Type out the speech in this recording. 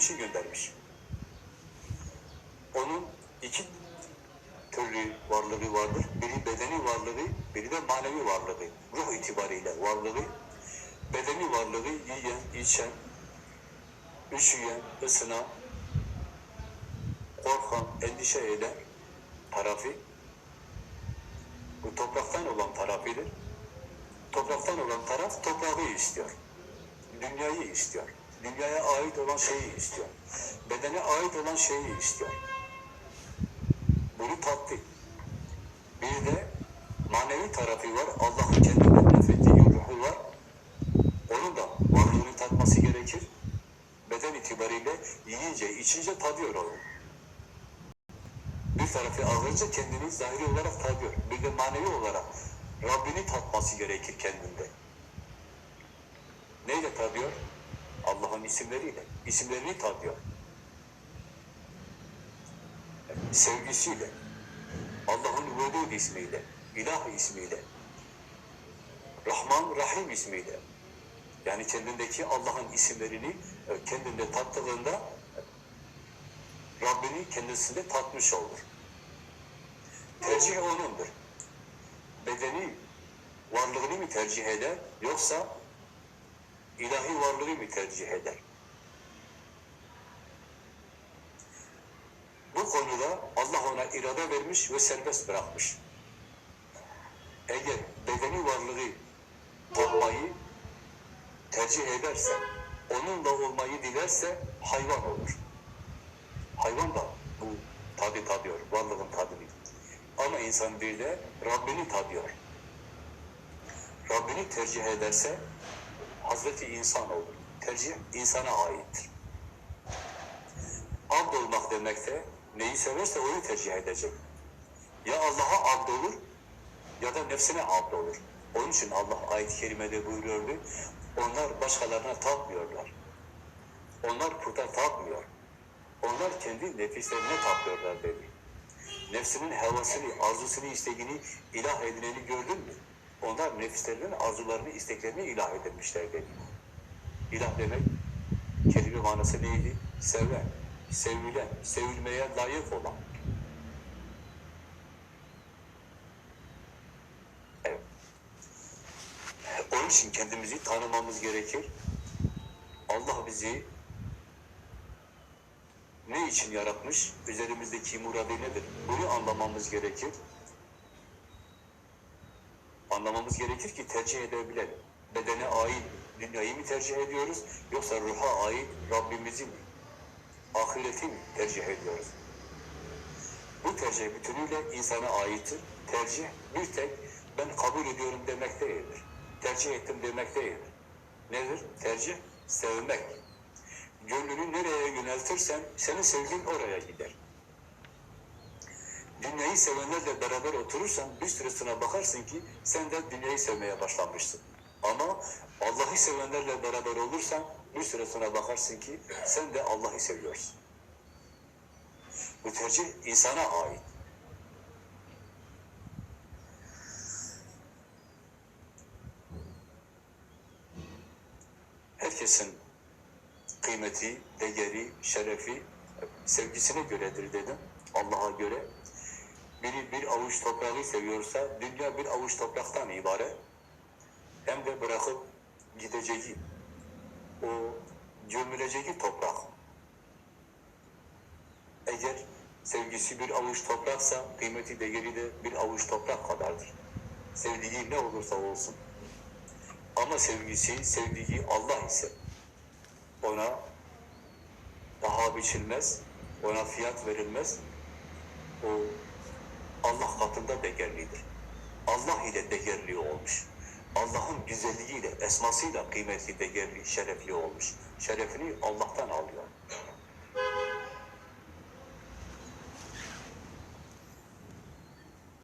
için göndermiş. Onun iki türlü varlığı vardır. Biri bedeni varlığı, biri de manevi varlığı. Ruh itibariyle varlığı. Bedeni varlığı yiyen, içen, üşüyen, ısınan, korkan, endişe eden tarafı bu topraktan olan tarafıdır. Topraktan olan taraf toprağı istiyor. Dünyayı istiyor. Dünyaya ait olan şeyi istiyor. Bedene ait olan şeyi istiyor. Bunu tattı. Bir de manevi tarafı var. Allah'ın kendinden nefrettiği ruhu var. Onun da varlığını tatması gerekir. Beden itibariyle yiyince, içince tadıyor onu. Bir tarafı ağırca kendini zahiri olarak tadıyor. Bir de manevi olarak Rabbini tatması gerekir kendinde. Neyle tadıyor? Allah'ın isimleriyle. İsimlerini tadıyor. Sevgisiyle. Allah'ın Vedud ismiyle. İlah ismiyle. Rahman, Rahim ismiyle. Yani kendindeki Allah'ın isimlerini e, kendinde tattığında Rabbini kendisinde tatmış olur. Tercih onundur. Bedeni varlığını mı tercih eder yoksa ilahi varlığı mı tercih eder? Bu konuda Allah ona irade vermiş ve serbest bırakmış. Eğer bedeni varlığı tatmayı tercih ederse, onunla olmayı dilerse hayvan olur. Hayvan da bu tadı tadıyor, varlığın tadını. Ama insan bir de Rabbini tadıyor. Rabbini tercih ederse Hazreti insan olur. Tercih insana aittir. Abd olmak demek de neyi severse onu tercih edecek. Ya Allah'a abd olur ya da nefsine abd olur. Onun için Allah ayet-i kerimede buyuruyordu. Onlar başkalarına tapmıyorlar. Onlar puta tapmıyor. Onlar kendi nefislerine tapıyorlar dedi. Nefsinin hevasını, arzusunu, isteğini ilah edineni gördün mü? Onlar nefislerinin arzularını, isteklerini ilah edinmişler dedi. İlah demek kelime manası neydi? Seven, sevilen, sevilmeye layık olan. Evet. Onun için kendimizi tanımamız gerekir. Allah bizi ne için yaratmış? Üzerimizdeki muradı nedir? Bunu anlamamız gerekir. Anlamamız gerekir ki tercih edebilelim. Bedene ait dünyayı mı tercih ediyoruz? Yoksa ruha ait Rabbimizi mi? Ahireti mi tercih ediyoruz? Bu tercih bütünüyle insana aittir. Tercih bir tek ben kabul ediyorum demek değildir. Tercih ettim demek değildir. Nedir? Tercih sevmek. Gönlünü nereye yöneltirsen senin sevgin oraya gider. Dünyayı sevenlerle beraber oturursan bir süre sonra bakarsın ki sen de dünyayı sevmeye başlamışsın. Ama Allah'ı sevenlerle beraber olursan bir süre sonra bakarsın ki sen de Allah'ı seviyorsun. Bu tercih insana ait. Herkesin kıymeti, değeri, şerefi sevgisine göredir dedim. Allah'a göre. Biri bir avuç toprağı seviyorsa dünya bir avuç topraktan ibaret. Hem de bırakıp gideceği o gömüleceği toprak. Eğer sevgisi bir avuç topraksa kıymeti değeri de bir avuç toprak kadardır. Sevdiği ne olursa olsun. Ama sevgisi, sevdiği Allah ise ona paha biçilmez, ona fiyat verilmez. Katında değerlidir. Allah ile değerli olmuş. Allah'ın güzelliğiyle, esmasıyla kıymetli, değerli, şerefli olmuş. Şerefini Allah'tan alıyor.